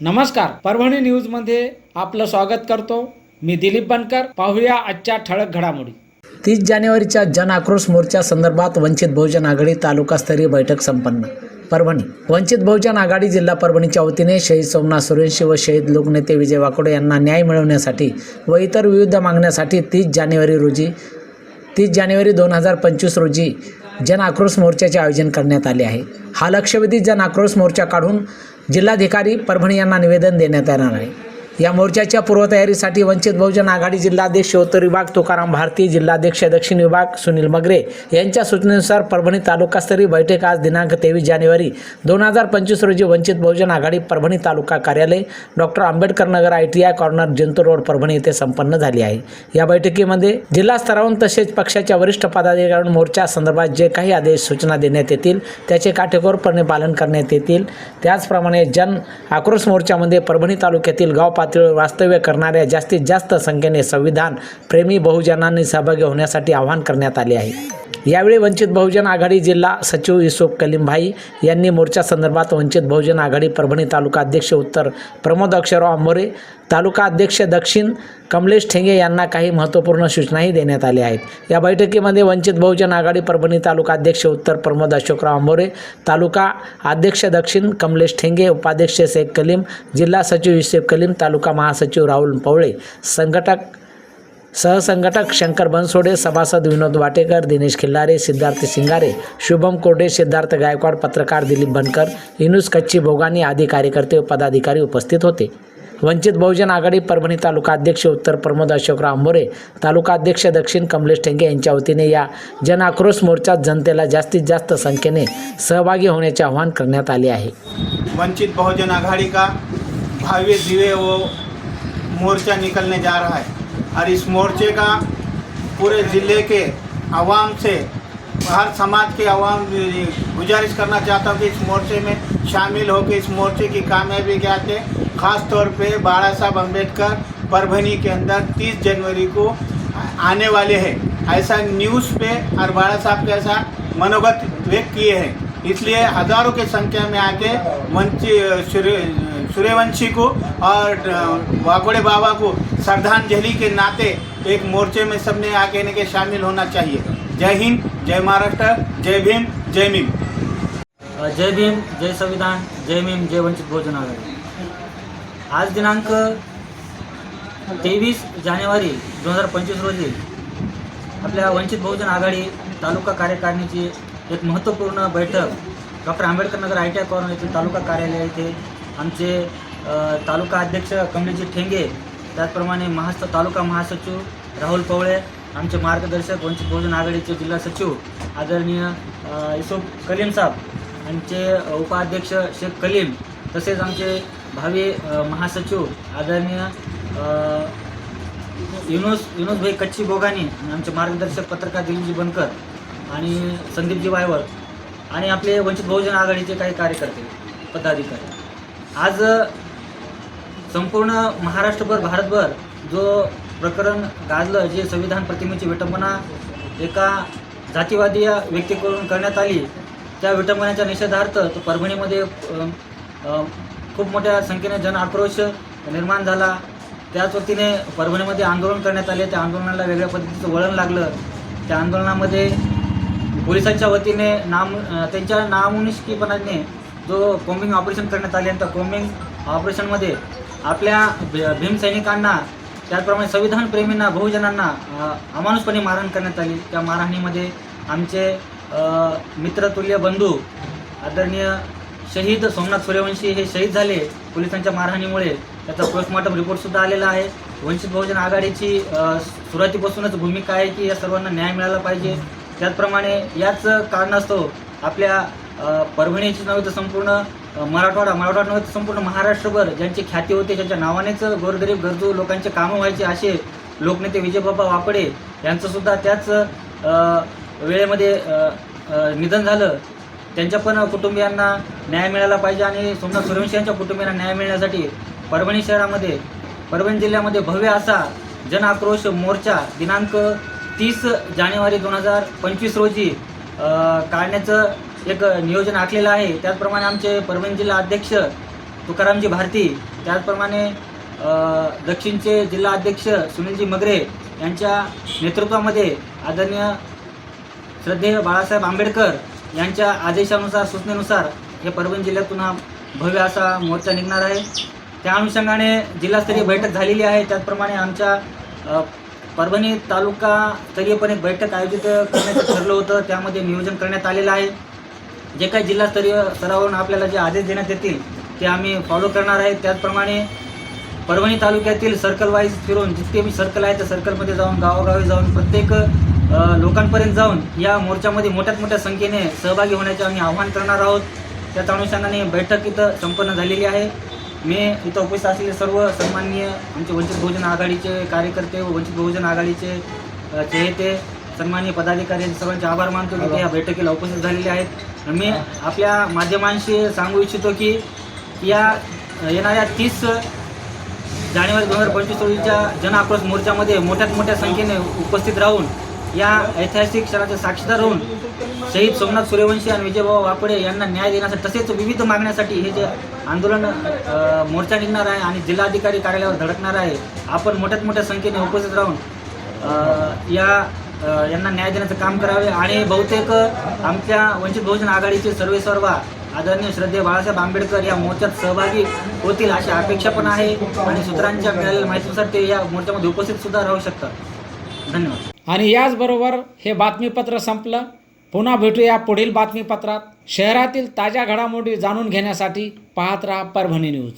नमस्कार परभणी न्यूजमध्ये आपलं स्वागत करतो. मी दिलीप बनकर पाहूया आजच्या ठळक घडामोडी. तीस जानेवारीच्या जन आक्रोश मोर्चा संदर्भात वंचित बहुजन आघाडी तालुकास्तरीय बैठक संपन्न. परभणी वंचित बहुजन आघाडी जिल्हा परभणीच्या वतीने शहीद सोमनाथ सुरेंशी व शहीद लोकनेते विजय वाकोडे यांना न्याय मिळवण्यासाठी व इतर विविध मागण्यासाठी तीस जानेवारी रोजी तीस जानेवारी दोन हजार पंचवीस रोजी जन आक्रोश मोर्चाचे आयोजन करण्यात आले आहे. हा लक्षवेधी जन आक्रोश मोर्चा काढून जिल्हाधिकारी परभणी यांना निवेदन देण्यात येणार आहे. या मोर्चाच्या पूर्वतयारीसाठी वंचित बहुजन आघाडी जिल्हाध्यक्ष उत्तर विभाग तुकाराम भारती जिल्हाध्यक्ष दक्षिण विभाग सुनील मगरे यांच्या सूचनेनुसार परभणी तालुकास्तरीय बैठक आज दिनांक तेवीस जानेवारी दोन हजार पंचवीस रोजी वंचित बहुजन आघाडी परभणी तालुका कार्यालय doctor Ambedkar Nagar I T I corner Jintur road Parbhani येथे संपन्न झाली आहे. या बैठकीमध्ये जिल्हा स्तरावरून तसेच पक्षाच्या वरिष्ठ पदाधिकाऱ्यांवर मोर्चा संदर्भात जे काही आदेश सूचना देण्यात येतील त्याचे काटेकोरपणे पालन करण्यात येतील. त्याचप्रमाणे जन आक्रोश मोर्चामध्ये परभणी तालुक्यातील गाव पातळीवर वास्तव्य करणाऱ्या जास्तीत जास्त संख्येने संविधान प्रेमी बहुजनांनी सहभागी होण्यासाठी आवाहन करण्यात आले आहे. यावेळी वंचित बहुजन आघाडी जिल्हा सचिव युसुफ कलीमभाई यांनी मोर्चा संदर्भात वंचित बहुजन आघाडी परभणी तालुका अध्यक्ष उत्तर प्रमोद अक्षरराव आंबोरे तालुका अध्यक्ष दक्षिण कमलेश ठेंगे यांना काही महत्त्वपूर्ण सूचनाही देण्यात आल्या आहेत. या बैठकीमध्ये वंचित बहुजन आघाडी परभणी तालुका अध्यक्ष उत्तर प्रमोद अशोकराव आंबोरे तालुका अध्यक्ष दक्षिण कमलेश ठेंगे उपाध्यक्ष शेख कलीम जिल्हा सचिव युसेफ कलीम तालुका महासचिव राहुल पवळे संघटक सहसंघटक शंकर बनसोडे सभासद विनोद वाटेकर दिनेश खिल्लारे सिद्धार्थ सिंगारे शुभम कोरडे सिद्धार्थ गायकवाड पत्रकार दिलीप बनकर इनुस कच्ची भोगानी आदी कार्यकर्ते व पदाधिकारी उपस्थित होते. वंचित बहुजन आघाडी परभणी तालुका अध्यक्ष उत्तर प्रमोद अशोकराव आंबोरे तालुका अध्यक्ष दक्षिण कमलेश ठेंगे यांच्या वतीने या जन आक्रोश मोर्चात जनतेला जास्तीत जास्त संख्येने सहभागी होण्याचे आवाहन करण्यात आले आहे. वंचित बहुजन आघाड़ी का भावी दिवे व मोर्चा निकलने जा रहा है? और इस मोर्चे का पूरे ज़िले के आवाम से, हर समाज के आवाम गुजारिश करना चाहता हूँ कि इस मोर्चे में शामिल होकर इस मोर्चे की कामयाबी के आते ख़ास तौर पे बाड़ा साहब अंबेडकर परभनी के अंदर 30 जनवरी को आने वाले हैं। ऐसा न्यूज़ पे और बाड़ा साहब के ऐसा मनोगत व्यक्त किए हैं। इसलिए हज़ारों की संख्या में आके वंची सूर्य सूर्यवंशी को और वाकोड़े बाबा को श्रद्धांजलि के नाते एक मोर्चे में सबने आके के शामिल होना चाहिए। जय हिंद जय महाराष्ट्र जय भीम जय भीम जय भीम जय संविधान जय भीम जय वंचित बहुजन आघाडी। आज दिनांक तेवीस जानेवारी दोन हजार पंचवीस रोजी आपल्या वंचित बहुजन आघाडी तालुका कार्यकारिणीची एक महत्त्वपूर्ण बैठक doctor Ambedkar Nagar I T I corner येथील तालुका कार्यालय येथे आमचे तालुका अध्यक्ष कमलेजी ठेंगे त्याचप्रमाणे महास तालुका महासचिव राहुल पवळे आमचे मार्गदर्शक वंचित बहुजन आघाडीचे जिल्हा सचिव आदरणीय युसुफ कलीम साहेब आमचे उपाध्यक्ष शेख कलीम तसेच आमचे भावी महासचिव आदरणीय अ, युनुस युनुसभाई कच्ची बोगानी आमचे मार्गदर्शक पत्रकार दिलीजी बनकर आणि संदीपजी वायवर आणि आपले वंचित बहुजन आघाडीचे काही कार्यकर्ते पदाधिकारी. आज संपूर्ण महाराष्ट्रभर भारतभर जो प्रकरण गाजलं जे संविधान प्रतिमेची विटंबना एका जातीवादी व्यक्तीकडून करण्यात आली त्या विटंबनेच्या निषेधार्थ परभणीमध्ये खूप मोठ्या संख्येने जन आक्रोश निर्माण झाला. त्याच वतीने परभणीमध्ये आंदोलन करण्यात आले. त्या आंदोलनाला वेगळ्या पद्धतीचं वळण लागलं. त्या आंदोलनामध्ये पोलिसांच्या वतीने नाम त्यांच्या नामुनिष्कीपणाने जो कोम्बिंग ऑपरेशन करण्यात आले आणि त्या कोम्बिंग ऑपरेशनमध्ये आपल्या भीमसैनिकांना त्याचप्रमाणे संविधान प्रेमींना बहुजनांना अमानुषपणे मारहाण करण्यात आली. त्या मारहाणीमध्ये आमचे मित्रतुल्य बंधू आदरणीय शहीद सोमनाथ सूर्यवंशी हे शहीद झाले पोलिसांच्या मारहाणीमुळे. त्याचा पोस्टमॉर्टम रिपोर्टसुद्धा आलेला आहे. वंचित बहुजन आघाडीची सुरुवातीपासूनच भूमिका आहे की या सर्वांना न्याय मिळाला पाहिजे. त्याचप्रमाणे याच कारणास्तव आपल्या परभणीचे नव्हे तर संपूर्ण मराठवाडा मराठवाडा नव्हे तर संपूर्ण महाराष्ट्रभर. ज्यांची ख्याती होते ज्यांच्या नावानेच गोरगरीब गरजू लोकांचे कामं व्हायचे असे लोकनेते विजयबाबा वापडे यांचंसुद्धा त्याच वेळेमध्ये निधन झालं. त्यांच्या पण कुटुंबियांना न्याय मिळाला पाहिजे आणि सोमनाथ सूर्यवंशी यांच्या कुटुंबियांना न्याय मिळण्यासाठी परभणी शहरामध्ये परभणी जिल्ह्यामध्ये भव्य असा जन आक्रोश मोर्चा दिनांक तीस जानेवारी दोन हजार पंचवीस रोजी काढण्याचं एक नियोजन आखलेलं आहे. त्याचप्रमाणे आमचे परभणी जिल्हा अध्यक्ष तुकारामजी भारती त्याचप्रमाणे दक्षिणचे जिल्हा अध्यक्ष सुनीलजी मगरे यांच्या नेतृत्वामध्ये आदरणीय श्रद्धेय बाळासाहेब आंबेडकर यांच्या आदेशानुसार सूचनेनुसार हे परभणी जिल्ह्यातून हा भव्य असा मोर्चा निघणार आहे. त्या अनुषंगाने जिल्हास्तरीय बैठक झालेली आहे. त्याचप्रमाणे आमच्या परभणी तालुका स्तरीय पण एक बैठक आयोजित करण्याचं ठरलं होतं. त्यामध्ये नियोजन करण्यात आलेलं आहे. जे काही जिल्हास्तरीय स्तरावरून आपल्याला जे आदेश देण्यात येतील ते आम्ही फॉलो करणार आहे. त्याचप्रमाणे परभणी तालुक्यातील सर्कल वाईज फिरून जितके मी सर्कल आहे त्या सर्कलमध्ये जाऊन गावोगावी जाऊन प्रत्येक लोकांपर्यंत जाऊन या मोर्चामध्ये मोठ्यात मोठ्या संख्येने सहभागी होण्याचे आम्ही आवाहन करणार आहोत. त्याच अनुषंगाने बैठक इथं संपन्न झालेली आहे. मी इथं उपस्थित असलेले सर्व सन्माननीय आमचे वंचित बहुजन आघाडीचे कार्यकर्ते व वंचित बहुजन आघाडीचे चेहते सन्माननीय पदाधिकारी यांचे सर्वांचे आभार मानतो. की ते या बैठकीला उपस्थित झालेले आहेत. मी आपल्या माध्यमांशी सांगू इच्छितो की या येणाऱ्या तीस जानेवारी दोन हजार पंचवीस रोजीच्या जन आक्रोश मोर्चामध्ये मोठ्यात मोठ्या संख्येने उपस्थित राहून या ऐतिहासिक क्षणाचे साक्षीदार राहून शहीद सोमनाथ सूर्यवंशी आणि विजयभाऊ वापडे यांना न्याय देण्यासाठी तसेच विविध मागण्यासाठी हे जे आंदोलन मोर्चा निघणार आहे आणि जिल्हाधिकारी कार्यालयावर धडकणार आहे आपण मोठ्यात मोठ्या संख्येने उपस्थित राहून या यांना न्याय देण्याचं काम करावे आणि बहुतेक आमच्या वंचित बहुजन आघाडीचे सर्वेसर्वा आदरणीय श्रद्धेय बाळासाहेब आंबेडकर या मोर्चात सहभागी होतील अशी अपेक्षा पण आहे आणि सूत्रांच्या मिळालेल्या माहितीनुसार ते या मोर्चामध्ये उपस्थित सुद्धा राहू शकतात. धन्यवाद. आणि याचबरोबर हे बातमीपत्र संपलं. पुन्हा भेटूया पुढील बातमीपत्रात. शहरातील ताज्या घडामोडी जाणून घेण्यासाठी पाहत राहा परभणी न्यूज.